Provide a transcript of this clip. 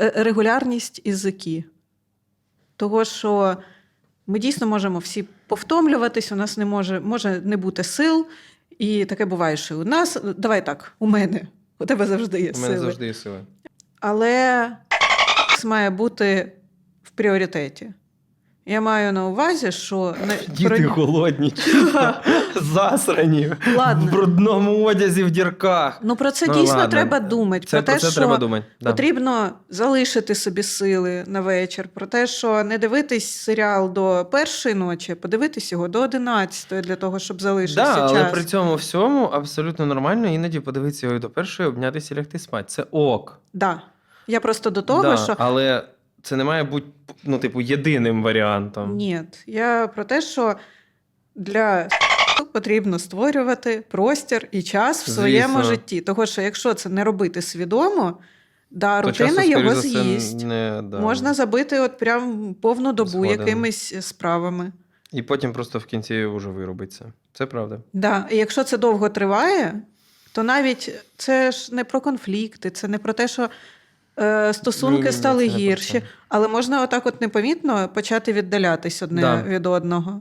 е, регулярність ізики. Того, що ми дійсно можемо всі повтомлюватись, у нас не може, може не бути сил. І таке буває, що у нас, давай так, у мене, у тебе завжди є У мене сили. завжди є сили. Але має бути в пріоритеті. Я маю на увазі, що Діти про- голодні, засрані, Ладно. в брудному одязі в дірках. Ну про це Ну, дійсно ладно. треба думати. Це про те, про це що треба думати. Да. потрібно залишити собі сили на вечір. Про те, що не дивитись серіал до першої ночі, подивитись його до одинадцятої для того, щоб залишився Да, час. але при цьому всьому абсолютно нормально іноді подивитися його до першої, обнятися і лягти спати. Це ок. Да. Я просто до того, да, що Але це не має бути ну, типу, єдиним варіантом. ні, я про те, що для потрібно створювати простір і час в своєму Звісно. житті. Того, що якщо це не робити свідомо, да, То рутина часу, його за з'їсть. Не, да. Можна забити от прям повну добу Згоден. якимись справами. І потім просто в кінці вже виробиться. Це правда. Да. І якщо це довго триває, то навіть це ж не про конфлікти, це не про те, що стосунки стали гірші, але можна отак от непомітно почати віддалятись одне Да. від одного.